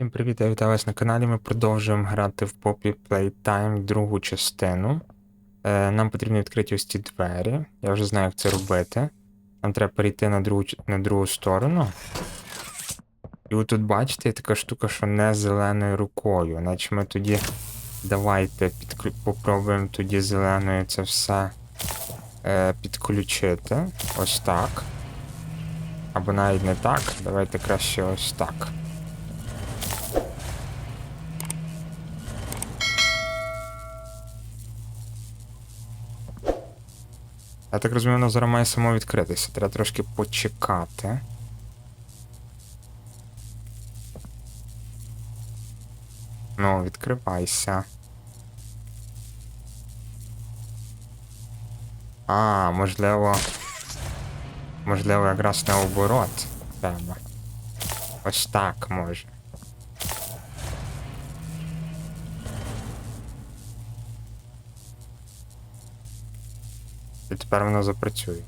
Всім привіт, я вітаю вас на каналі. Ми продовжуємо грати в Poppy Playtime другу частину. Е, нам потрібно відкрити ось ці двері. Я вже знаю, як це робити. Нам треба перейти на другу, на другу сторону. І от тут бачите, є така штука, що не зеленою рукою. Наче ми тоді. Давайте підклю... попробуємо тоді зеленою це все е, підключити. Ось так. Або навіть не так. Давайте краще ось так. Я так розумію, воно зараз має само відкритися. Треба трошки почекати. Ну, відкривайся. А, можливо. Можливо, якраз наоборот треба. Ось так може. І тепер воно запрацює.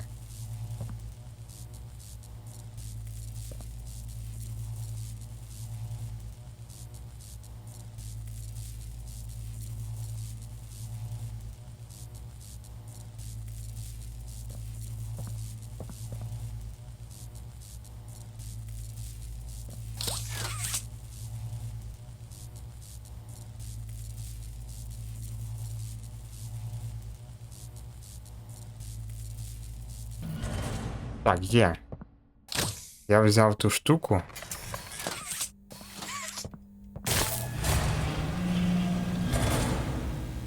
Так, є. Я взяв ту штуку.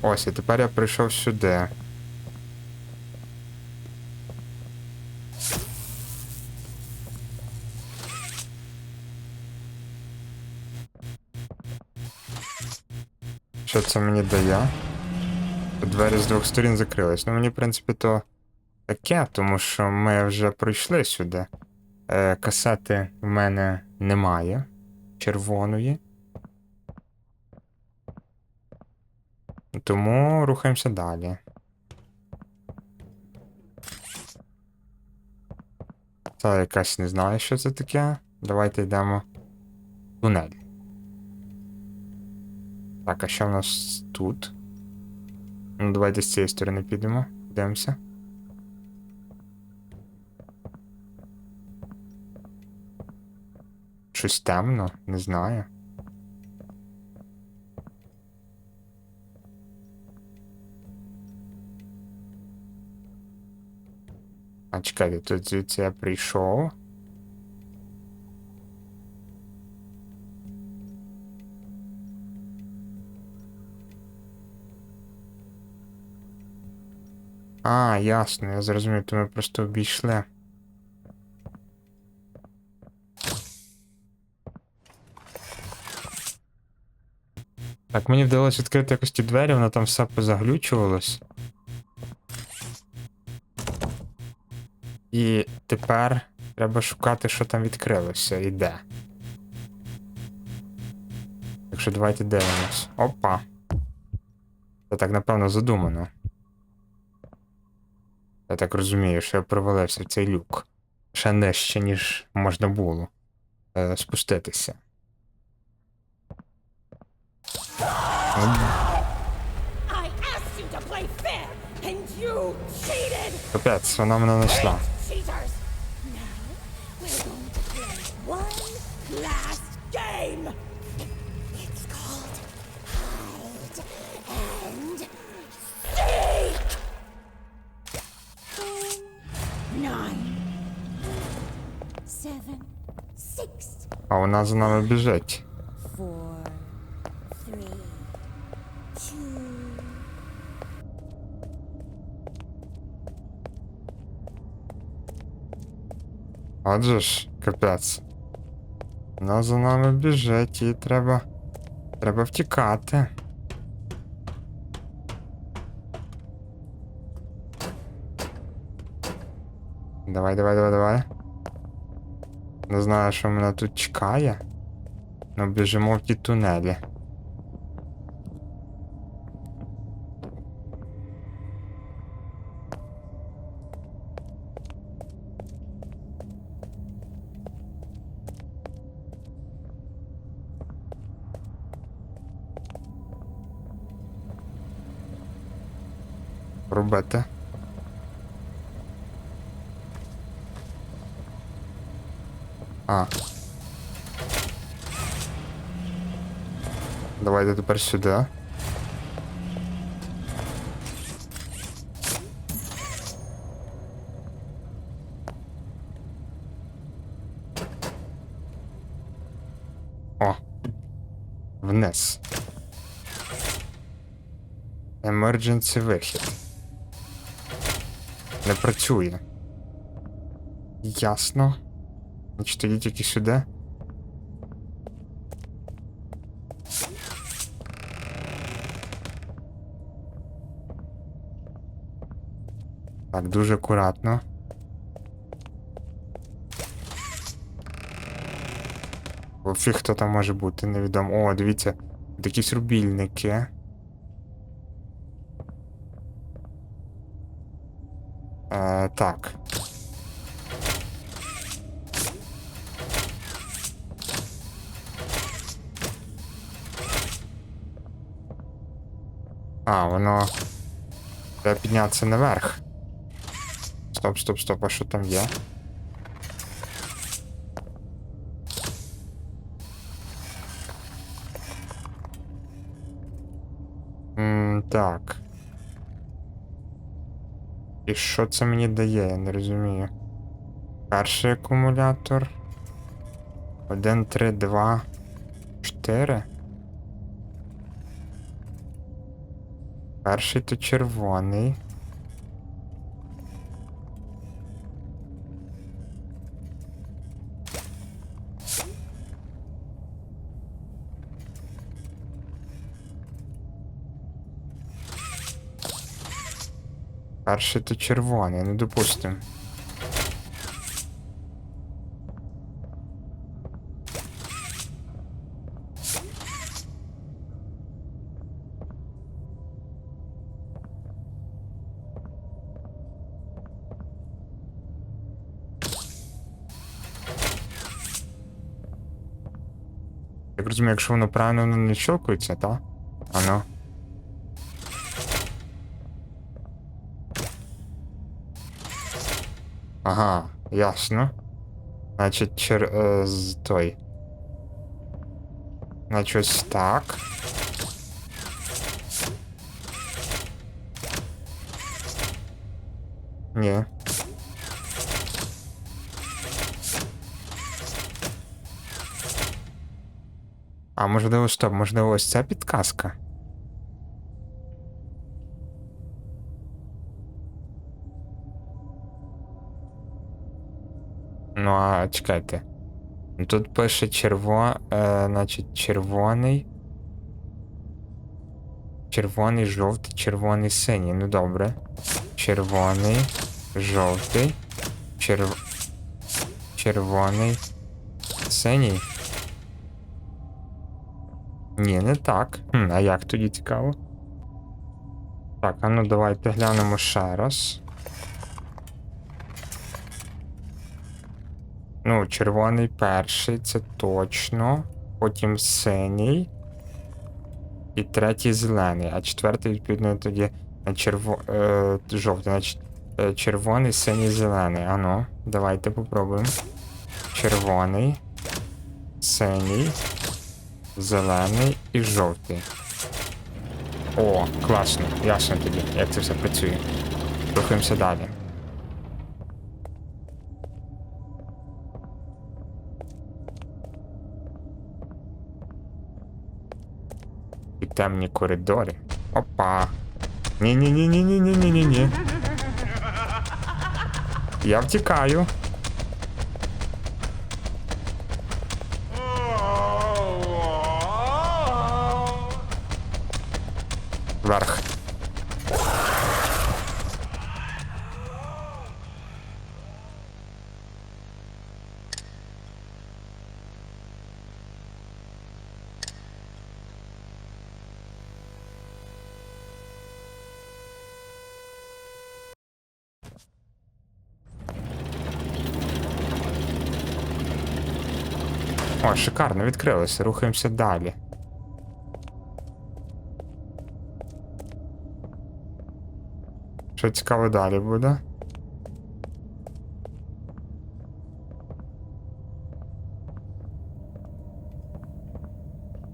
Ось, і тепер я прийшов сюди. Що це мені дає? Двері з двох сторін закрились. Ну мені, в принципі, то таке, тому що ми вже пройшли сюди. Е, касети в мене немає червоної. Тому рухаємося далі. Це якась не знаю, що це таке. Давайте йдемо в тунель. Так, а що в нас тут? Ну, давайте з цієї сторони підемо. Йдемося. Щось темно, не знаю. А чекайте, тут звідси я прийшов. А, ясно, я зрозумів, то ми просто обійшли. Так, мені вдалося відкрити якось ті двері, воно там все позаглючувалось. І тепер треба шукати, що там відкрилося і де. Так давайте дивимось. Опа. Це так, напевно, задумано. Я так розумію, що я провалився в цей люк. Ще нижче, ніж можна було е, спуститися. Seek! Nine, seven, six, А вона за нами біжить. Отже ж, капець. Вона за нами біжить, і треба. Треба втікати. Давай, давай, давай, давай. Не знаю, що мене тут чекає. Ну, біжимо в ті тунелі. Робити? А. Давайте тепер сюди. О. Вниз. Emergency вихід. Не працює. Ясно. Значить, тоді тільки сюди. Так, дуже акуратно. Фіг хто там може бути, невідомо. О, дивіться, тут якісь рубільники. Е, так. А, воно. Треба піднятися наверх. Стоп, стоп, стоп, а що там є? М, так. І що це мені дає, я не розумію. Перший акумулятор. 1, 3, 2, 4. Перший то червоний. Перший то червоний, ну допустим. Так розумію, якщо воно правильно воно не щелкується, так? Ано. Ага, ясно. Значить, чер... е, з той. Значить, так. Ні. А можливо, стоп, можливо, ось ця підказка. Ну, а чекайте. Ну, Тут пише черво... Е, значить, червоний. Червоний, жовтий, червоний, синій. Ну добре. Червоний, жовтий, черв... червоний, синій. Ні, не так. Хм, а як тоді цікаво? Так, а ну давайте глянемо ще раз. Ну, червоний перший, це точно. Потім синій. І третій зелений. А четвертий, відповідно, тоді е, черво... е, жовтий. Значить, е, червоний, синій, зелений. Ану, давайте попробуємо. Червоний, синій, зелений і жовтий. О, класно, ясно тоді, як це все працює. Рухаємося далі. Темні коридори. Опа. Ні-ні-ні-ні-ні-ні-ні-ні. Я втікаю. Вверх. Шикарно, відкрилося, рухаємося далі. Що цікаво далі буде?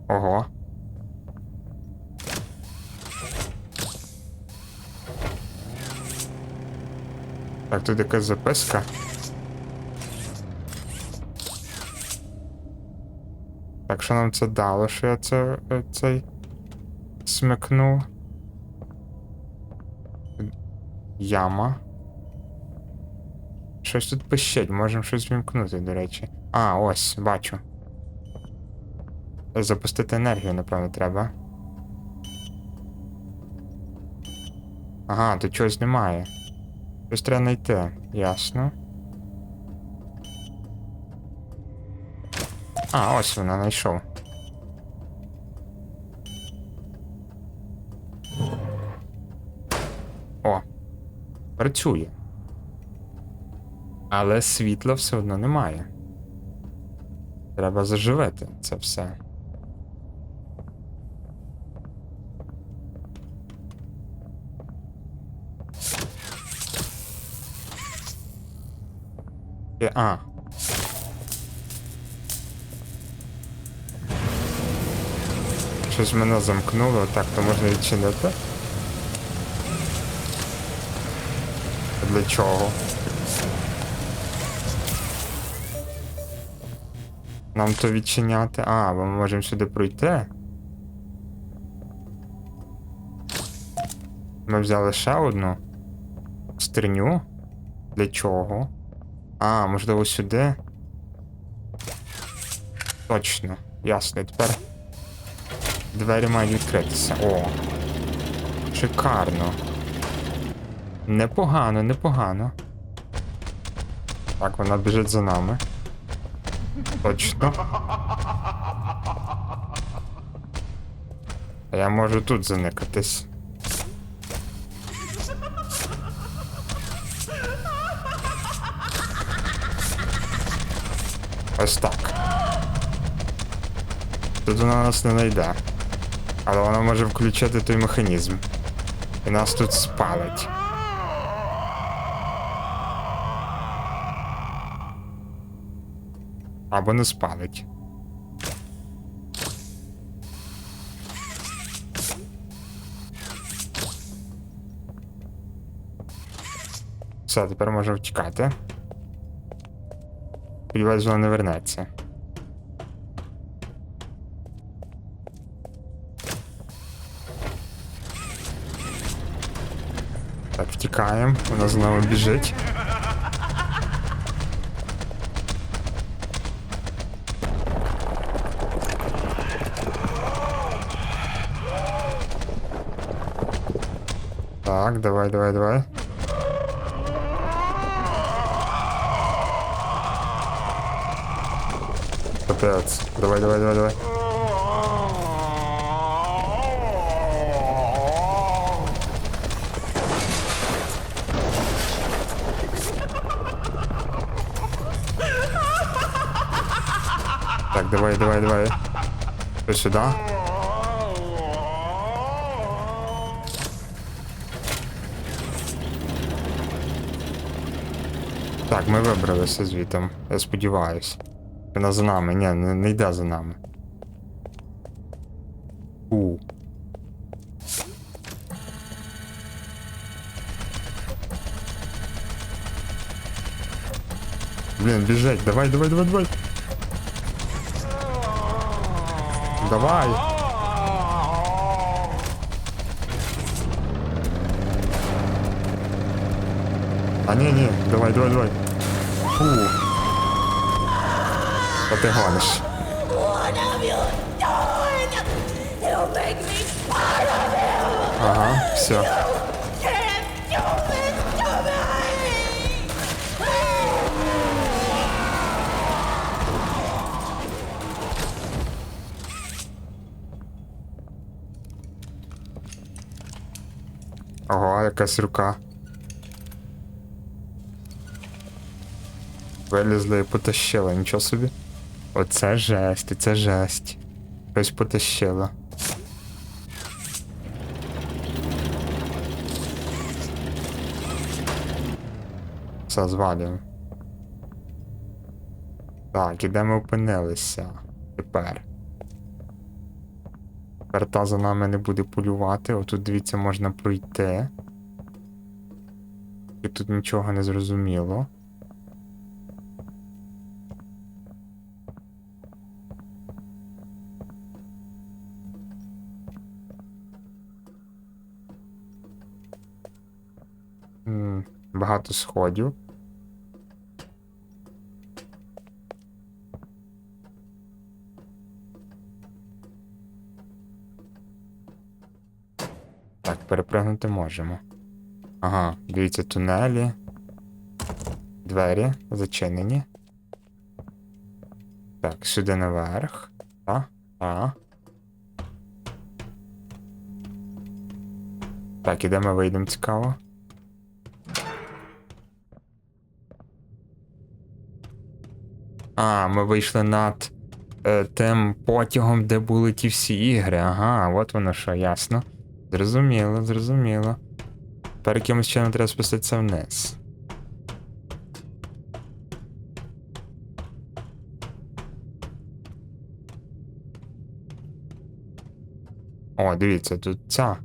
Ого. Так, тут якась записка. Так, що нам це дало, що я це, е, цей смикнув? Яма. Щось тут пищить, можемо щось вімкнути, до речі. А, ось, бачу. Запустити енергію, напевно, треба. Ага, тут чогось немає. Щось треба знайти, ясно. А, ось вона знайшов. О, працює. Але світла все одно немає. Треба заживити це все. Е, А. Щось мене замкнуло, так, то можна відчинити. Для чого? Нам то відчиняти. А, бо ми можемо сюди пройти. Ми взяли ще одну стерню. Для чого? А, можливо, сюди. Точно. Ясно, тепер двері мають відкритися. О. Шикарно. Непогано, непогано. Так, вона біжить за нами. Точно. А я можу тут заникатись. Ось так. Тут вона нас не знайде. Але вона може включити той механізм. І нас тут спалить. Або не спалить. Все, тепер можемо втікати. Сподіваюсь, вона не вернеться. Так, втікаємо, вона знову біжить. Так, давай, давай, давай. Капец. Давай, давай, давай, давай. давай, давай, давай. Что сюда? Так, ми вибралися звітом. Я сподіваюсь. Вона за нами. Ні, не, не йде за нами. У. Блін, біжать. Давай, давай, давай, давай. Давай. А ні, ні, давай, давай, давай. Фу. Та ти гониш. Ага, have якась рука. Вилізли і потащили, нічого собі. Оце жесть, це жесть. Щось потащило. Все, звалюємо. Так, і де ми опинилися тепер. Тепер та за нами не буде полювати. Отут, дивіться, можна пройти. І тут нічого не зрозуміло. Багато сходів. Так, перепригнути можемо. Ага, дивіться, тунелі. Двері зачинені. Так, сюди наверх. Так, так. Так, і де ми вийдемо цікаво? А, ми вийшли над е, тим потягом, де були ті всі ігри. Ага, от воно що, ясно. Зрозуміло, зрозуміло. Тепер якимось чином треба спуститися вниз. О, дивіться, тут ця.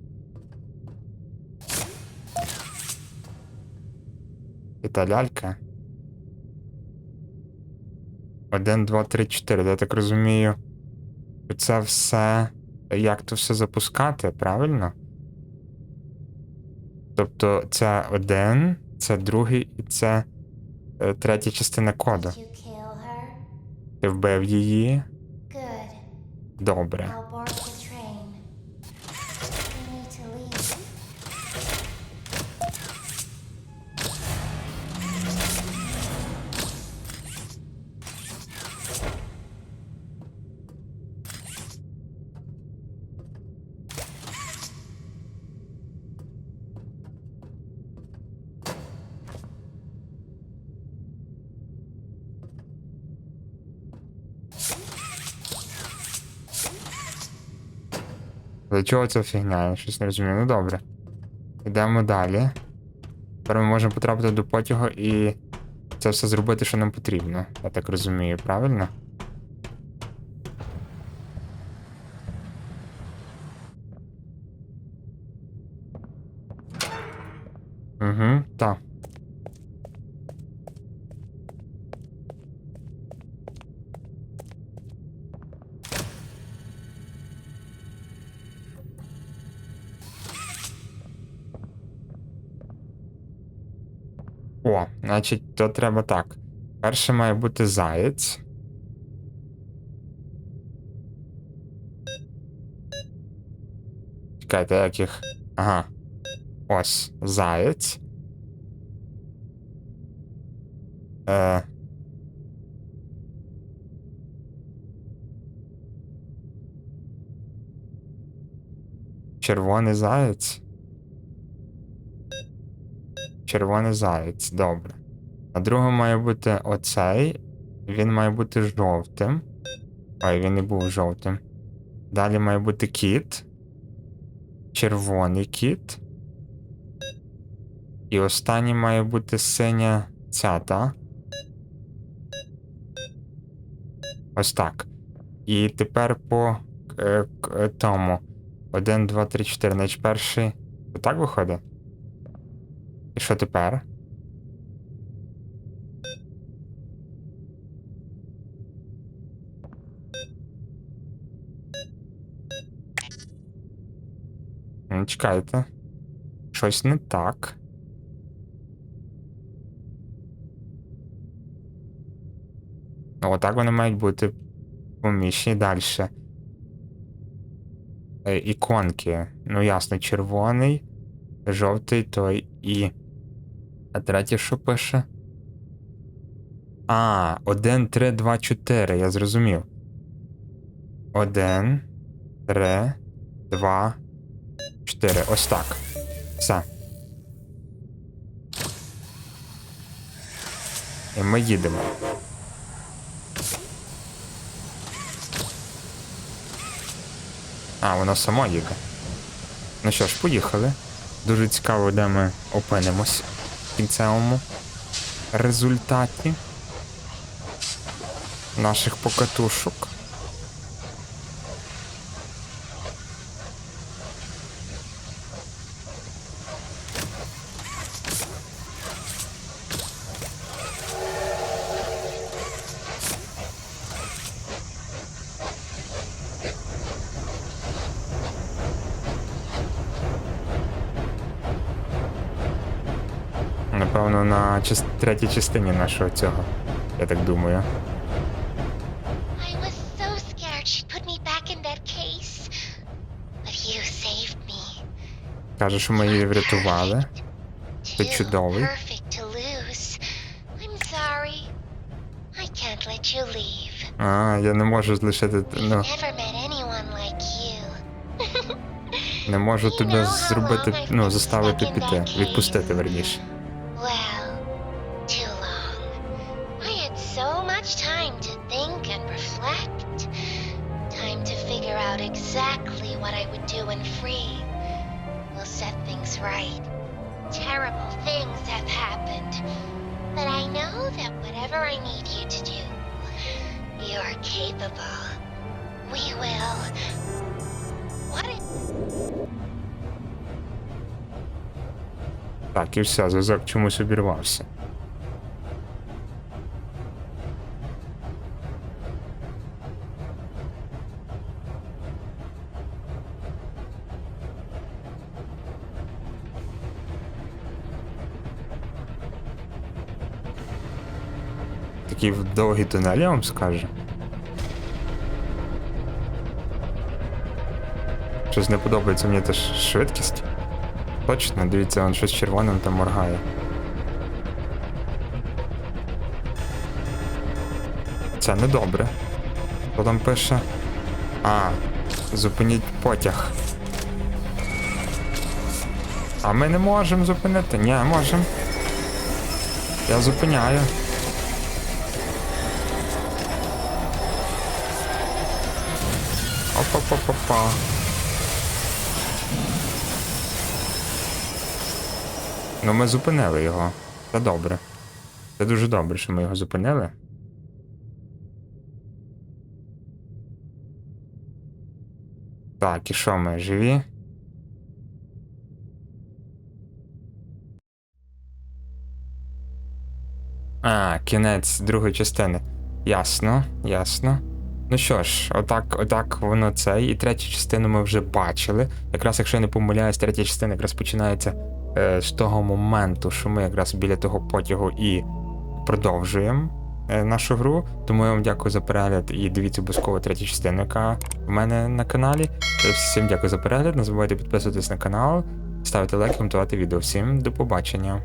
І та лялька. Один, два, три, чотири. Я так розумію. Це все. Як то все запускати, правильно? Тобто це один, це другий і це е, третя частина коду. Her? Ти вбив її. Добре. Для чого ця фігня? Я щось не розумію. Ну добре. Йдемо далі. Тепер ми можемо потрапити до потягу і це все зробити, що нам потрібно. Я так розумію, правильно? Угу, так. О, значить, то треба так. Перше має бути заєць. Чекайте, як їх. Ага. Ось, заєць. Е... Червоний заєць. Червоний заєць, добре. А другий має бути оцей. Він має бути жовтим. Ой, він не був жовтим. Далі має бути кіт. Червоний кіт. І останній має бути синя ця, та? Ось так. І тепер по е, к- е, тому. 1, 2, 3, 4. Значить перший. Отак виходить? І що тепер? Ну, Чекайте. Щось не так. Ну, Отак вони мають бути поміщені далі. Е, іконки. Ну, ясно, червоний, жовтий той і. А третє що пише? А, 1, 3, 2, 4, я зрозумів. 1, 3, 2, 4. Ось так. Все. І ми їдемо. А, воно само їде. Ну що ж, поїхали. Дуже цікаво, де ми опинимось в кінцевому. результаті наших покатушок. Напевно, на част... третій частині нашого цього. Я так думаю. Каже, що ми її врятували. Ти чудовий. А, я не можу лишити. Ну, не можу тебе зробити, ну, заставити піти. Відпустити верніше. out exactly what I would do when free. We'll set things right. Terrible things have happened. But I know that whatever I need you to do, you're capable. We will. What if Так, і все, зв'язок чомусь обірвався. Такий довгий тунель, я вам скажу. Щось не подобається мені ш- швидкість. Точно, дивіться, він щось червоним там моргає. Це не добре. Хто там пише? А, зупиніть потяг. А ми не можемо зупинити. Ні, можемо. Я зупиняю. Опа-па-па-па. Ну, ми зупинили його. Це добре. Це дуже добре, що ми його зупинили. Так, і що ми живі? А, кінець другої частини. Ясно, ясно. Ну що ж, отак, отак воно це. І третю частину ми вже бачили. Якраз, якщо я не помиляюсь, третя частина якраз починається е, з того моменту, що ми якраз біля того потягу і продовжуємо е, нашу гру. Тому я вам дякую за перегляд і дивіться обов'язково третю частину, яка в мене на каналі. Е, Всім дякую за перегляд. Не забувайте підписуватись на канал, ставити лайк, коментувати відео. Всім до побачення.